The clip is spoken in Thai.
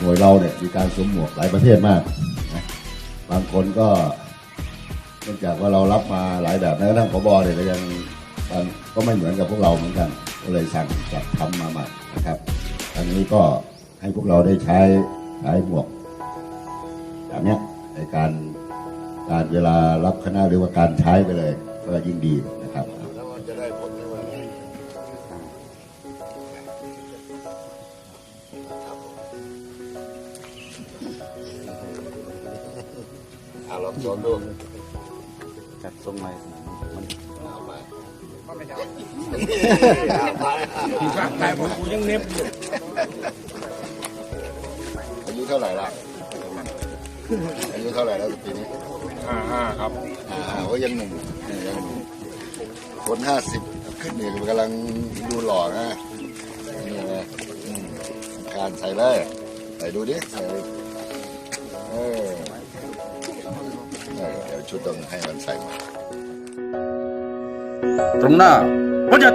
หน่วยเราเนี่ยมีการสวมหมวกหลายประเภทมากนะบางคนก็เนื่องจากว่าเรารับมาหลายแบบแม้กระทั่งผบเนี่ยก็ยังมันก็ไม่เหมือนกับพวกเราเหมือนกัน ก็เลยสั่งจัดทำมาใหม่นะครับ อันนี้ก็ให้พวกเราได้ใช้ใช้หมวกแบบเนี้ยในการการเวลารับคณะหรือว่าการใช้ไปเลย ก็ยิ่งดีนะครับแล้วจะได้ผล อ่าลองสวมดูจัดทรงใหม่มันเอาไปแต่ผมกูยังเน็บอยู่อายุเท่าไหร่ละอายุเท่าไหร่แล้วปีนี้ห้าห้าครับอ่าก็ยังหนุ่มยังหนุ่มคนห้าสิบขึ้นนี่กำลังดูหล่อนะนี่นะอืมการใส่เลยใส่ดูดิใส่เออเออเดี๋ยวชุดต้องให้มันใส่มาตรงหน้าวัดจัด